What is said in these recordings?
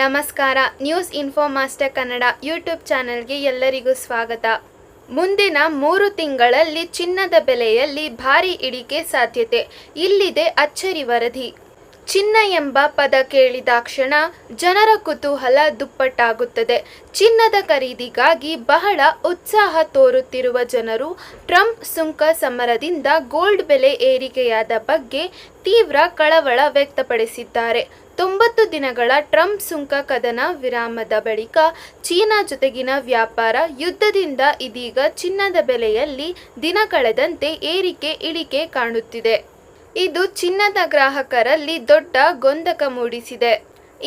ನಮಸ್ಕಾರ news info master Kannada YouTube ಚಾನೆಲ್ಗೆ ಎಲ್ಲರಿಗೂ ಸ್ವಾಗತ. ಮುಂದಿನ ಮೂರು ತಿಂಗಳಲ್ಲಿ ಚಿನ್ನದ ಬೆಲೆಯಲ್ಲಿ ಭಾರಿ ಇಳಿಕೆ ಸಾಧ್ಯತೆ. ಇಲ್ಲಿದೆ ಅಚ್ಚರಿ ವರದಿ. ಚಿನ್ನ ಎಂಬ ಪದ ಕೇಳಿದಾಕ್ಷಣ ಜನರ ಕುತೂಹಲ ದುಪ್ಪಟ್ಟಾಗುತ್ತದೆ. ಚಿನ್ನದ ಖರೀದಿಗಾಗಿ ಬಹಳ ಉತ್ಸಾಹ ತೋರುತ್ತಿರುವ ಜನರು ಟ್ರಂಪ್ ಸುಂಕ ಸಮರದಿಂದ ಗೋಲ್ಡ್ ಬೆಲೆ ಏರಿಕೆಯಾದ ಬಗ್ಗೆ ತೀವ್ರ ಕಳವಳ ವ್ಯಕ್ತಪಡಿಸಿದ್ದಾರೆ. ತೊಂಬತ್ತು ದಿನಗಳ ಟ್ರಂಪ್ ಸುಂಕ ಕದನ ವಿರಾಮದ ಬಳಿಕ ಚೀನಾ ಜೊತೆಗಿನ ವ್ಯಾಪಾರ ಯುದ್ಧದಿಂದ ಇದೀಗ ಚಿನ್ನದ ಬೆಲೆಯಲ್ಲಿ ದಿನ ಕಳೆದಂತೆ ಏರಿಕೆ ಇಳಿಕೆ ಕಾಣುತ್ತಿದೆ. ಇದು ಚಿನ್ನದ ಗ್ರಾಹಕರಲ್ಲಿ ದೊಡ್ಡ ಗೊಂದಕ ಮೂಡಿಸಿದೆ.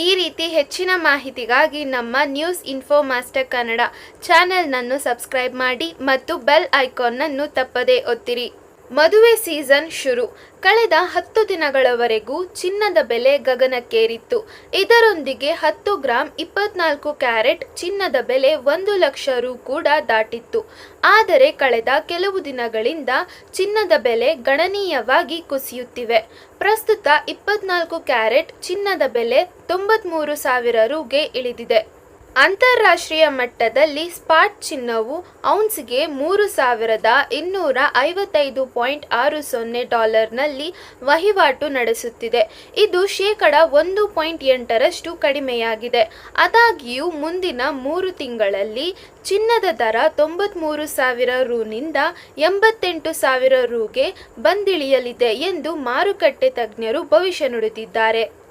ಈ ರೀತಿ ಹೆಚ್ಚಿನ ಮಾಹಿತಿಗಾಗಿ ನಮ್ಮ ನ್ಯೂಸ್ ಇನ್ಫೋ ಮಾಸ್ಟರ್ ಕನ್ನಡ ಚಾನೆಲ್ನನ್ನು ಸಬ್ಸ್ಕ್ರೈಬ್ ಮಾಡಿ ಮತ್ತು ಬೆಲ್ ಐಕಾನ್ನನ್ನು ತಪ್ಪದೇ ಒತ್ತಿರಿ. ಮದುವೆ ಸೀಸನ್ ಶುರು. ಕಳೆದ ಹತ್ತು ದಿನಗಳವರೆಗೂ ಚಿನ್ನದ ಬೆಲೆ ಗಗನಕ್ಕೇರಿತ್ತು. ಇದರೊಂದಿಗೆ ಹತ್ತು ಗ್ರಾಂ ಇಪ್ಪತ್ನಾಲ್ಕು ಕ್ಯಾರೆಟ್ ಚಿನ್ನದ ಬೆಲೆ ಒಂದು ಲಕ್ಷ ರು ಕೂಡ ದಾಟಿತ್ತು. ಆದರೆ ಕಳೆದ ಕೆಲವು ದಿನಗಳಿಂದ ಚಿನ್ನದ ಬೆಲೆ ಗಣನೀಯವಾಗಿ ಕುಸಿಯುತ್ತಿವೆ. ಪ್ರಸ್ತುತ ಇಪ್ಪತ್ನಾಲ್ಕು ಕ್ಯಾರೆಟ್ ಚಿನ್ನದ ಬೆಲೆ ತೊಂಬತ್ಮೂರು ಸಾವಿರ ರುಗೆ ಇಳಿದಿದೆ. ಅಂತಾರಾಷ್ಟ್ರೀಯ ಮಟ್ಟದಲ್ಲಿ ಸ್ಪಾಟ್ ಚಿನ್ನವು ಔನ್ಸ್ಗೆ ಮೂರು ಸಾವಿರದ ಇನ್ನೂರ ಐವತ್ತೈದು ಪಾಯಿಂಟ್ ಆರು ಸೊನ್ನೆ ಡಾಲರ್ನಲ್ಲಿ ವಹಿವಾಟು ನಡೆಸುತ್ತಿದೆ. ಇದು ಶೇಕಡ ಒಂದು ಪಾಯಿಂಟ್ ಎಂಟರಷ್ಟು ಕಡಿಮೆಯಾಗಿದೆ. ಆದಾಗ್ಯೂ, ಮುಂದಿನ ಮೂರು ತಿಂಗಳಲ್ಲಿ ಚಿನ್ನದ ದರ ತೊಂಬತ್ತ್ಮೂರು ಸಾವಿರ ರೂನಿಂದ ಎಂಬತ್ತೆಂಟು ಸಾವಿರ ರೂಗೆ ಬಂದಿಳಿಯಲಿದೆ ಎಂದು ಮಾರುಕಟ್ಟೆ ತಜ್ಞರು ಭವಿಷ್ಯ ನುಡಿದಿದ್ದಾರೆ.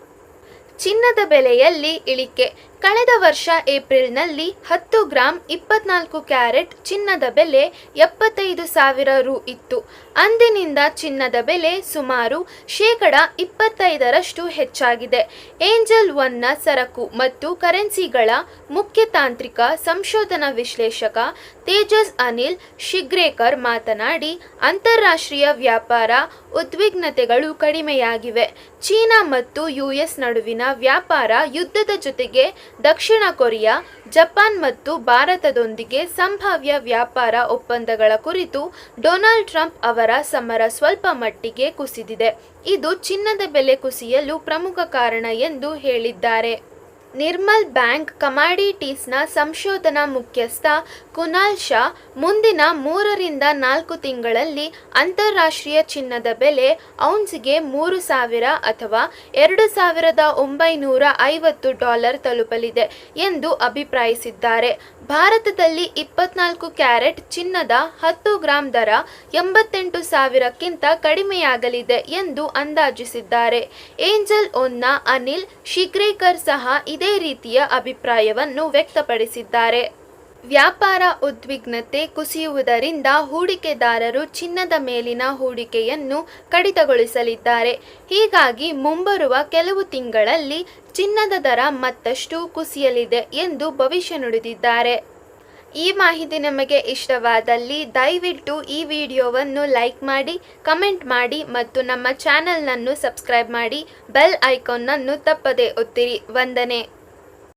ಚಿನ್ನದ ಬೆಲೆಯಲ್ಲಿ ಇಳಿಕೆ ಕಳೆದ ವರ್ಷ ಏಪ್ರಿಲ್ನಲ್ಲಿ ಹತ್ತು ಗ್ರಾಂ ಇಪ್ಪತ್ನಾಲ್ಕು ಕ್ಯಾರೆಟ್ ಚಿನ್ನದ ಬೆಲೆ ಎಪ್ಪತ್ತೈದು ಸಾವಿರ ರು ಇತ್ತು. ಅಂದಿನಿಂದ ಚಿನ್ನದ ಬೆಲೆ ಸುಮಾರು ಶೇಕಡ ಇಪ್ಪತ್ತೈದರಷ್ಟು ಹೆಚ್ಚಾಗಿದೆ. ಏಂಜಲ್ ಒನ್ನ ಸರಕು ಮತ್ತು ಕರೆನ್ಸಿಗಳ ಮುಖ್ಯ ತಾಂತ್ರಿಕ ಸಂಶೋಧನಾ ವಿಶ್ಲೇಷಕ ತೇಜಸ್ ಅನಿಲ್ ಶಿಗ್ರೇಕರ್ ಮಾತನಾಡಿ, ಅಂತಾರಾಷ್ಟ್ರೀಯ ವ್ಯಾಪಾರ ಉದ್ವಿಗ್ನತೆಗಳು ಕಡಿಮೆಯಾಗಿವೆ. ಚೀನಾ ಮತ್ತು ಯುಎಸ್ ನಡುವಿನ ವ್ಯಾಪಾರ ಯುದ್ಧದ ಜೊತೆಗೆ ದಕ್ಷಿಣ ಕೊರಿಯಾ, ಜಪಾನ್ ಮತ್ತು ಭಾರತದೊಂದಿಗೆ ಸಂಭಾವ್ಯ ವ್ಯಾಪಾರ ಒಪ್ಪಂದಗಳ ಕುರಿತು ಡೊನಾಲ್ಡ್ ಟ್ರಂಪ್ ಅವರ ಸಮರ ಸ್ವಲ್ಪ ಮಟ್ಟಿಗೆ ಕುಸಿದಿದೆ. ಇದು ಚಿನ್ನದ ಬೆಲೆ ಕುಸಿಯಲು ಪ್ರಮುಖ ಕಾರಣ ಎಂದು ಹೇಳಿದ್ದಾರೆ. ನಿರ್ಮಲ್ ಬ್ಯಾಂಕ್ ಕಮಾಡಿಟೀಸ್ನ ಸಂಶೋಧನಾ ಮುಖ್ಯಸ್ಥ ಕುನಾಲ್ ಶಾ ಮುಂದಿನ ಮೂರರಿಂದ ನಾಲ್ಕು ತಿಂಗಳಲ್ಲಿ ಅಂತಾರಾಷ್ಟ್ರೀಯ ಚಿನ್ನದ ಬೆಲೆ ಔನ್ಸ್ಗೆ ಮೂರು ಸಾವಿರ ಅಥವಾ ಎರಡು ಸಾವಿರದ ಒಂಬೈನೂರ ಐವತ್ತು ಡಾಲರ್ ತಲುಪಲಿದೆ ಎಂದು ಅಭಿಪ್ರಾಯಿಸಿದ್ದಾರೆ. ಭಾರತದಲ್ಲಿ ಇಪ್ಪತ್ನಾಲ್ಕು ಕ್ಯಾರೆಟ್ ಚಿನ್ನದ ಹತ್ತು ಗ್ರಾಂ ದರ ಎಂಬತ್ತೆಂಟು ಸಾವಿರಕ್ಕಿಂತ ಕಡಿಮೆಯಾಗಲಿದೆ ಎಂದು ಅಂದಾಜಿಸಿದ್ದಾರೆ. ಏಂಜಲ್ ಒನ್ನ ಅನಿಲ್ ಶಿಗ್ರೇಕರ್ ಸಹ ಇದೇ ರೀತಿಯ ಅಭಿಪ್ರಾಯವನ್ನು ವ್ಯಕ್ತಪಡಿಸಿದ್ದಾರೆ. ವ್ಯಾಪಾರ ಉದ್ವಿಗ್ನತೆ ಕುಸಿಯುವುದರಿಂದ ಹೂಡಿಕೆದಾರರು ಚಿನ್ನದ ಮೇಲಿನ ಹೂಡಿಕೆಯನ್ನು ಕಡಿತಗೊಳಿಸಲಿದ್ದಾರೆ. ಹೀಗಾಗಿ ಮುಂಬರುವ ಕೆಲವು ತಿಂಗಳಲ್ಲಿ ಚಿನ್ನದ ದರ ಮತ್ತಷ್ಟು ಕುಸಿಯಲಿದೆ ಎಂದು ಭವಿಷ್ಯ ನುಡಿದಿದ್ದಾರೆ. ಈ ಮಾಹಿತಿ ನಿಮಗೆ ಇಷ್ಟವಾದಲ್ಲಿ ದಯವಿಟ್ಟು ಈ ವಿಡಿಯೋವನ್ನು ಲೈಕ್ ಮಾಡಿ, ಕಮೆಂಟ್ ಮಾಡಿ ಮತ್ತು ನಮ್ಮ ಚಾನೆಲ್ನನ್ನು ಸಬ್ಸ್ಕ್ರೈಬ್ ಮಾಡಿ, ಬೆಲ್ ಐಕಾನ್ನನ್ನು ತಪ್ಪದೇ ಒತ್ತಿರಿ. ವಂದನೆ.